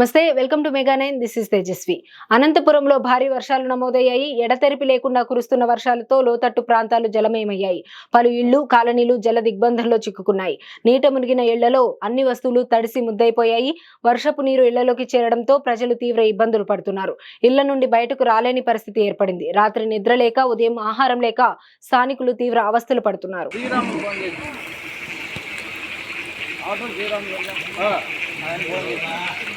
నమస్తే welcome to Mega nine. This is Tejaswi. అనంతపురంలో భారీ వర్షాలు నమోదయ్యాయి. ఎడతెరిపి లేకుండా కురుస్తున్న వర్షాలతో లోతట్టు ప్రాంతాలు జలమయమయ్యాయి. పలు ఇళ్ళు కాలనీలు జల దిగ్బంధంలో చిక్కుకున్నాయి. నీట మునిగిన ఇళ్ళలో అన్ని వస్తువులు తడిసి ముద్దైపోయాయి వర్షపు నీరు ఇళ్ళలోకి చేరడంతో ప్రజలు తీవ్ర ఇబ్బందులు పడుతున్నారు. ఇళ్ళ నుండి బయటకు రాలేని పరిస్థితి ఏర్పడింది. రాత్రి నిద్ర లేక ఉదయం ఆహారం లేక స్థానికులు తీవ్ర అవస్థలు పడుతున్నారు. ఆ, ఆయన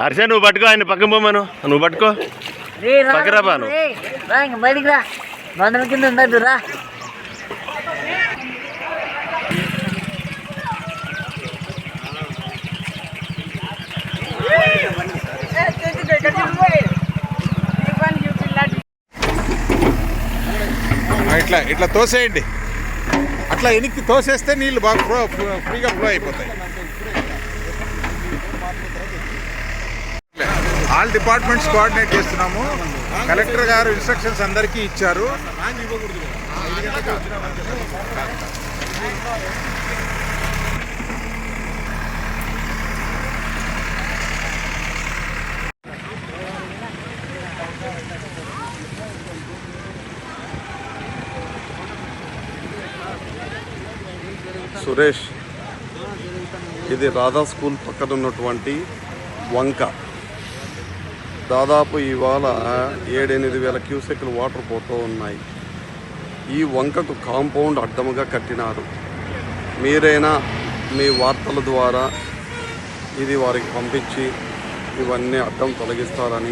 హర్ష నువ్వు పట్టుకో ఆయన పక్కన పోమను. నువ్వు పట్టుకో. పక్కరా బాను. బయటికి రా. కింద రా. ఇట్లా ఇట్లా తోసేయండి. అట్లా వెనక్కి తోసేస్తే నీళ్ళు బాగా ఫ్రీగా ఫ్లో అయిపోతాయి. ఆల్ డిపార్ట్మెంట్స్ కోఆర్డినేట్ చేస్తున్నాము. కలెక్టర్ గారు ఇన్స్ట్రక్షన్స్ అందరికీ ఇచ్చారు. సురేష్ ఇది రాధా స్కూల్ పక్కన ఉన్నటువంటి వంక. దాదాపు ఇవాళ ఏడెనిమిది వేల క్యూసెక్లు వాటర్ పోతూ ఉన్నాయి. ఈ వంకకు కాంపౌండ్ అడ్డముగా కట్టినారు. మీరైనా మీ వార్తల ద్వారా ఇది వారికి పంపించి ఇవన్నీ అడ్డం తొలగిస్తారని